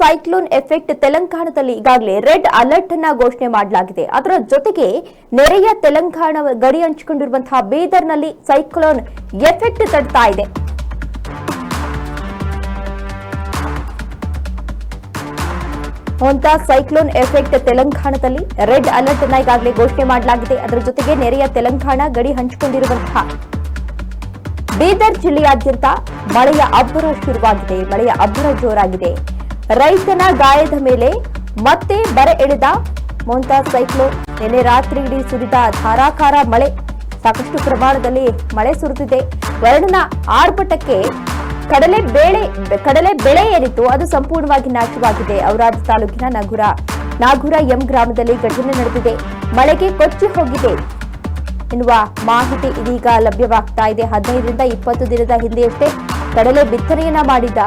Cyclone effect ತೆಲಂಗಾಣದಲ್ಲಿ ಈಗಾಗಲೇ red alert ಅನ್ನ ಘೋಷಣೆ ಮಾಡಲಾಗಿದೆ. ಅದರ ಜೊತೆಗೆ ನೆರೆಯ ತೆಲಂಗಾಣ ಗಡಿ ಹಂಚಿಕೊಂಡಿರುವಂತಹ ಬೀದರ್ನಲ್ಲಿ ಸೈಕ್ಲೋನ್ ಎಫೆಕ್ಟ್ ತಡ್ತಾ ಇದೆ. ಅಂತ ಸೈಕ್ಲೋನ್ ಎಫೆಕ್ಟ್ ತೆಲಂಗಾಣದಲ್ಲಿ ರೆಡ್ ಅಲರ್ಟ್ ಅನ್ನ ಈಗಾಗಲೇ ಘೋಷಣೆ ಮಾಡಲಾಗಿದೆ. ಅದರ ಜೊತೆಗೆ ನೆರೆಯ ತೆಲಂಗಾಣ ಗಡಿ ಹಂಚಿಕೊಂಡಿರುವಂತಹ ಬೀದರ್ ಜಿಲ್ಲೆಯಾದ್ಯಂತ ಮಳೆಯ ಅಬ್ಬರ ಶುರುವಾಗಿದೆ. ಮಳೆಯ ಅಬ್ಬರ ಜೋರಾಗಿದೆ. ರೈತನ ಗಾಯದ ಮೇಲೆ ಮತ್ತೆ ಬರ ಎಳೆದ ಮೊಂತಾ ಸೈಕ್ಲೋನ್. ನಿನ್ನೆ ರಾತ್ರಿ ಇಡೀ ಸುರಿದ ಧಾರಾಕಾರ ಮಳೆ. ಸಾಕಷ್ಟು ಪ್ರಮಾಣದಲ್ಲಿ ಮಳೆ ಸುರಿದಿದೆ. ವರ್ಣನ ಆರ್ಭಟಕ್ಕೆ ಕಡಲೆ ಬೇಳೆ, ಕಡಲೆ ಬೆಳೆ ಏನಿತ್ತು ಅದು ಸಂಪೂರ್ಣವಾಗಿ ನಾಶವಾಗಿದೆ. ಔರಾದ್ ತಾಲೂಕಿನ ನಗುರ, ನಾಗುರ ಎಂ ಗ್ರಾಮದಲ್ಲಿ ಘಟನೆ ನಡೆದಿದೆ. ಮಳೆಗೆ ಕೊಚ್ಚಿ ಹೋಗಿದೆ ಎನ್ನುವ ಮಾಹಿತಿ ಇದೀಗ ಲಭ್ಯವಾಗ್ತಾ ಇದೆ. ಹದಿನೈದರಿಂದ ಇಪ್ಪತ್ತು ದಿನದ ಹಿಂದೆಯಷ್ಟೇ ಕಡಲೆ ಬಿತ್ತನೆಯನ್ನ ಮಾಡಿದ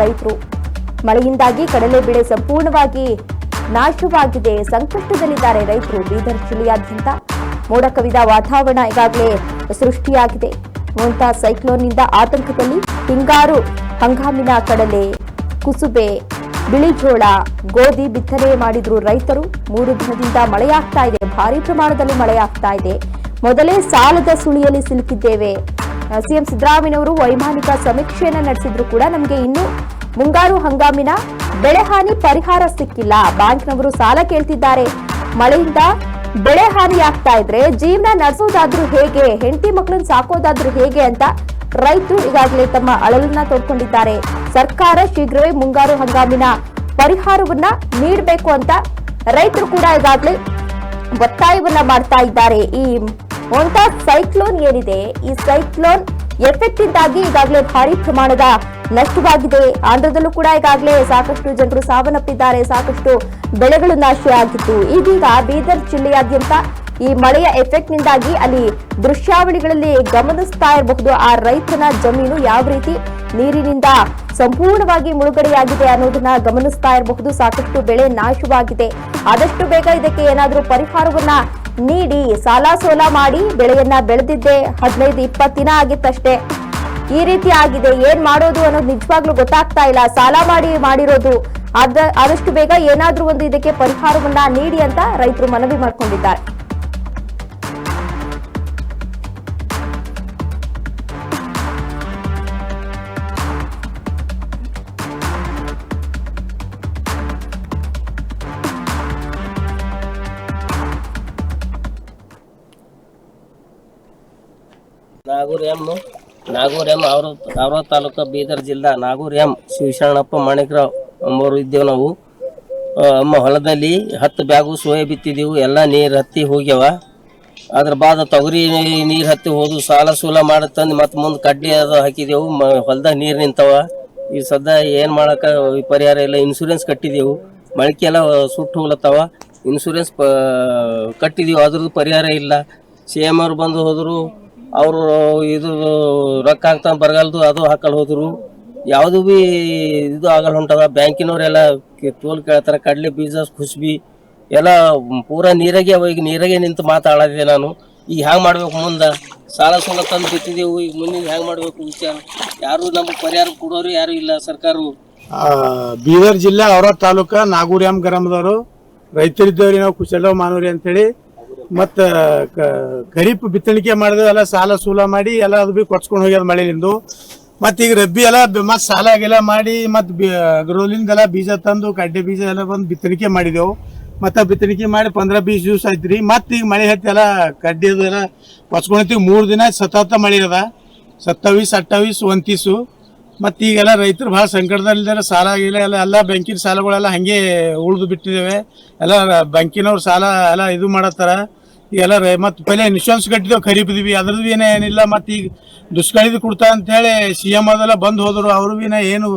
ರೈತರು. ಮಳೆಯಿಂದಾಗಿ ಕಡಲೆ ಬೆಳೆ ಸಂಪೂರ್ಣವಾಗಿ ನಾಶವಾಗಿದೆ. ಸಂಕಷ್ಟದಲ್ಲಿದ್ದಾರೆ ರೈತರು ಬೀದರ್ ಜಿಲ್ಲೆಯಾದ್ಯಂತ. ಮೋಡ ಕವಿದ ವಾತಾವರಣ ಈಗಾಗಲೇ ಸೃಷ್ಟಿಯಾಗಿದೆ. ಮೋಂತಾ ಸೈಕ್ಲೋನ್ನಿಂದ ಆತಂಕದಲ್ಲಿ ಹಿಂಗಾರು ಹಂಗಾಮಿನ ಕಡಲೆ, ಕುಸುಬೆ, ಬಿಳಿಜೋಳ, ಗೋಧಿ ಬಿತ್ತನೆ ಮಾಡಿದ್ರು ರೈತರು. ಮೂರು ದಿನದಿಂದ ಮಳೆಯಾಗ್ತಾ ಇದೆ. ಭಾರಿ ಪ್ರಮಾಣದಲ್ಲಿ ಮಳೆಯಾಗ್ತಾ ಇದೆ. ಮೊದಲೇ ಸಾಲದ ಸುಳಿಯಲ್ಲಿ ಸಿಲುಕಿದ್ದೇವೆ. ಸಿಎಂ ಸಿದ್ದರಾಮಯ್ಯವರು ವೈಮಾನಿಕ ಸಮೀಕ್ಷೆಯನ್ನ ನಡೆಸಿದ್ರು ಕೂಡ ನಮಗೆ ಇನ್ನೂ ಮುಂಗಾರು ಹಂಗಾಮಿನ ಬೆಳೆ ಹಾನಿ ಪರಿಹಾರ ಸಿಕ್ಕಿಲ್ಲ. ಬ್ಯಾಂಕ್ನವರು ಸಾಲ ಕೇಳ್ತಿದ್ದಾರೆ. ಮಳೆಯಿಂದ ಬೆಳೆ ಹಾನಿಯಾಗ್ತಾ ಇದ್ರೆ ಜೀವನ ನಡೆಸೋದಾದ್ರೂ ಹೇಗೆ, ಹೆಂಡತಿ ಮಕ್ಕಳನ್ನ ಸಾಕೋದಾದ್ರೂ ಹೇಗೆ ಅಂತ ರೈತರು ಈಗಾಗಲೇ ತಮ್ಮ ಅಳಲನ್ನ ತೋಡ್ಕೊಂಡಿದ್ದಾರೆ. ಸರ್ಕಾರ ಶೀಘ್ರವೇ ಮುಂಗಾರು ಹಂಗಾಮಿನ ಪರಿಹಾರವನ್ನ ನೀಡಬೇಕು ಅಂತ ರೈತರು ಕೂಡ ಈಗಾಗಲೇ ಒತ್ತಾಯವನ್ನ ಮಾಡ್ತಾ ಇದ್ದಾರೆ. ಈ ಒಂಟ ಸೈಕ್ಲೋನ್ ಏನಿದೆ? ಈ ಸೈಕ್ಲೋನ್ ಎಫೆಕ್ಟ್ ಇಂದಾಗಿ ಈಗಾಗಲೇ ಭಾರಿ ಪ್ರಮಾಣದ ನಷ್ಟವಾಗಿದೆ. ಆಂಧ್ರದಲ್ಲೂ ಕೂಡ ಈಗಾಗಲೇ ಸಾಕಷ್ಟು ಜನರು ಸಾವನ್ನಪ್ಪಿದ್ದಾರೆ. ಸಾಕಷ್ಟು ಬೆಳೆಗಳು ನಾಶವಾಗಿತ್ತು ಇದೀಗ ಬೀದರ್ ಜಿಲ್ಲೆಯಾದ್ಯಂತ ಈ ಮಳೆಯ ಎಫೆಕ್ಟ್ ನಿಂದಾಗಿ ಅಲ್ಲಿ ದೃಶ್ಯಾವಳಿಗಳಲ್ಲಿ ಗಮನಿಸ್ತಾ ಇರಬಹುದು. ಆ ರೈತನ ಜಮೀನು ಯಾವ ರೀತಿ ನೀರಿನಿಂದ ಸಂಪೂರ್ಣವಾಗಿ ಮುಳುಗಡೆಯಾಗಿದೆ ಅನ್ನೋದನ್ನ ಗಮನಿಸ್ತಾ ಇರಬಹುದು. ಸಾಕಷ್ಟು ಬೆಳೆ ನಾಶವಾಗಿದೆ. ಆದಷ್ಟು ಬೇಗ ಇದಕ್ಕೆ ಏನಾದರೂ ಪರಿಹಾರವನ್ನ ನೀಡಿ, ಸಾಲ ಸೋಲ ಮಾಡಿ ಬೆಳೆಯನ್ನ ಬೆಳೆದಿದ್ದೆ. ಹದಿನೈದು, ಇಪ್ಪತ್ತು ದಿನ ಆಗಿತ್ತಷ್ಟೇ. ಈ ರೀತಿ ಆಗಿದೆ, ಏನ್ ಮಾಡೋದು ಅನ್ನೋದು ನಿಜವಾಗ್ಲೂ ಗೊತ್ತಾಗ್ತಾ ಇಲ್ಲ. ಸಾಲ ಮಾಡಿ, ಮಾಡಿರೋದು. ಅದ ಆದಷ್ಟು ಬೇಗ ಏನಾದ್ರೂ ಒಂದು ಇದಕ್ಕೆ ಪರಿಹಾರವನ್ನ ನೀಡಿ ಅಂತ ರೈತರು ಮನವಿ ಮಾಡಿಕೊಂಡಿದ್ದಾರೆ. ನಾಗೂರ್ ನಾಗೂರ್ ಎಂ ಅವರು ಅವರ ತಾಲೂಕು ಬೀದರ್ ಜಿಲ್ಲಾ ನಾಗೂರ್ ಎಂ ಶಿವಶರಣಪ್ಪ ಮಾಣಿಕ್ರಾವ್ ಎಂಬವರು ಇದ್ದೇವೆ ನಾವು. ನಮ್ಮ ಹೊಲದಲ್ಲಿ ಹತ್ತು ಬ್ಯಾಗು ಸೋಯ ಬಿತ್ತಿದ್ದೆವು ಎಲ್ಲ ನೀರು ಹತ್ತಿ ಹೋಗ್ಯಾವ. ಅದ್ರ ಬಾದ ತೊಗರಿ ನೀರು ಹತ್ತಿ ಹೋದು ಸಾಲ ಸೂಲ ಮಾಡಿ ತಂದು ಮತ್ತೆ ಮುಂದೆ ಕಡ್ಡಿ ಅದು ಹಾಕಿದೆವು. ಹೊಲ್ದಾಗ ನೀರು ನಿಂತವ. ಈ ಸದ್ದ ಏನು ಮಾಡಕ ಪರಿಹಾರ ಇಲ್ಲ. ಇನ್ಸೂರೆನ್ಸ್ ಕಟ್ಟಿದೆವು. ಮೊಳಕೆ ಎಲ್ಲ ಸುಟ್ಟು ಹೋಗ್ಲತ್ತವ. ಇನ್ಸೂರೆನ್ಸ್ ಪ ಅದ್ರದ್ದು ಪರಿಹಾರ ಇಲ್ಲ. ಸಿ ಎಂ ಅವ್ರು ಬಂದು ಹೋದರು. ಅವರು ಇದು ರೊಕ್ಕ ಹಾಕ್ತಾ ಬರಗಾಲದು, ಅದು ಹಾಕಲ್ ಹೋದ್ರು. ಯಾವುದು ಬಿ ಇದು ಆಗಲ್ಲ ಹೊಂಟದ, ಬ್ಯಾಂಕಿನವರೆಲ್ಲ ತೋಲ್ ಕೇಳ್ತಾರೆ, ಕಡ್ಲೆ ಬೀಜ ಖುಷ್ಬಿ ಎಲ್ಲ ಪೂರಾ ನೀರಾಗೆ ಅವ ಈಗ ನೀರಾಗೆ ನಿಂತು ಮಾತಾಡೋದಿದೆ ನಾನು. ಈಗ ಹ್ಯಾಂಗ ಮಾಡ್ಬೇಕು ಮುಂದೆ? ಸಾಲ ಸೋಲ ತಂದು ಬಿಟ್ಟಿದ್ದೆವು ಈಗ ಮುಂದಿನ ಹ್ಯಾಂಗ ಮಾಡ್ಬೇಕು ವಿಚಾರ? ಯಾರು ನಮ್ಗೆ ಪರಿಹಾರ ಕೊಡೋರು ಯಾರು ಇಲ್ಲ ಸರ್ಕಾರವು? ಬೀದರ್ ಜಿಲ್ಲೆ ಅವರ ತಾಲೂಕ ನಾಗೂರ್ಯಾಮ್ ಗ್ರಾಮದವರು. ರೈತರಿದ್ದವ್ರಿ ನಾವು ಕುಶಲವ್ ಮಾನವ್ರಿ ಅಂತೇಳಿ ಮತ್ತ ಖರೀಫ್ ಬಿತ್ತಣಿಕೆ ಮಾಡಿದೆಲ್ಲ ಎಲ್ಲ ಸಾಲ ಸೂಲ ಮಾಡಿ ಎಲ್ಲ ಅದು ಬಿ ಕೊಡ್ಸ್ಕೊಂಡು ಹೋಗ್ಯದ ಮಳೆಲಿಂದು. ಮತ್ತ ಈಗ ರಬ್ಬಿ ಎಲ್ಲ ಮತ್ ಸಾಲ ಗಿಲ ಮಾಡಿ ಮತ್ ಅಗ್ರೋಲಿಂದೆಲ್ಲ ಬೀಜ ತಂದು ಕಡ್ಡೆ ಬೀಜ ಎಲ್ಲ ಬಂದು ಬಿತ್ತಣಿಕೆ ಮಾಡಿದೆವು. ಮತ್ತ ಬಿತ್ತಣಿಕೆ ಮಾಡಿ ಪಂದ್ರ ಬೀಸ್ ದಿವಸ ಆಯ್ತ್ರಿ ಮತ್ತ ಈಗ ಮಳೆ ಹತ್ತಿ ಎಲ್ಲ ಕಡ್ಡಿ ಎಲ್ಲ ಕೊಚ್ಕೊಂಡೈತಿ ಮೂರ್ ದಿನ ಸತತ ಮಳೆ ಅದ. ಸತ್ತಾವೀಸ್, ಅಟ್ಟಾವೀಸ್ ಒಂತೀಸು ಮತ್ತು ಈಗೆಲ್ಲ ರೈತರು ಭಾಳ ಸಂಕಟದಲ್ಲಿದ್ದಾರೆ. ಸಾಲ ಗೀಲ ಎಲ್ಲ ಎಲ್ಲ ಬ್ಯಾಂಕಿನ ಸಾಲಗಳೆಲ್ಲ ಹಾಗೆ ಉಳಿದು ಬಿಟ್ಟಿದ್ದೇವೆ. ಎಲ್ಲ ಬ್ಯಾಂಕಿನವ್ರು ಸಾಲ ಎಲ್ಲ ಇದು ಮಾಡತ್ತಾರ. ಈಗೆಲ್ಲ ರೈ ಮತ್ತು ಪहिले ಇನ್ಶೂರೆನ್ಸ್ ಕಟ್ಟಿದ್ದೇವೆ ಖರೀದಿದ್ವಿ, ಅದ್ರದ್ದು ಏನೇನಿಲ್ಲ ಮತ್ತು ಈಗ ದುಷ್ಕಳಿದು ಕೊಡ್ತಾ ಅಂತೇಳಿ ಸಿ ಎಂ ಅದೆಲ್ಲ ಬಂದು ಹೋದರು, ಅವರು ಬಿ ಏನು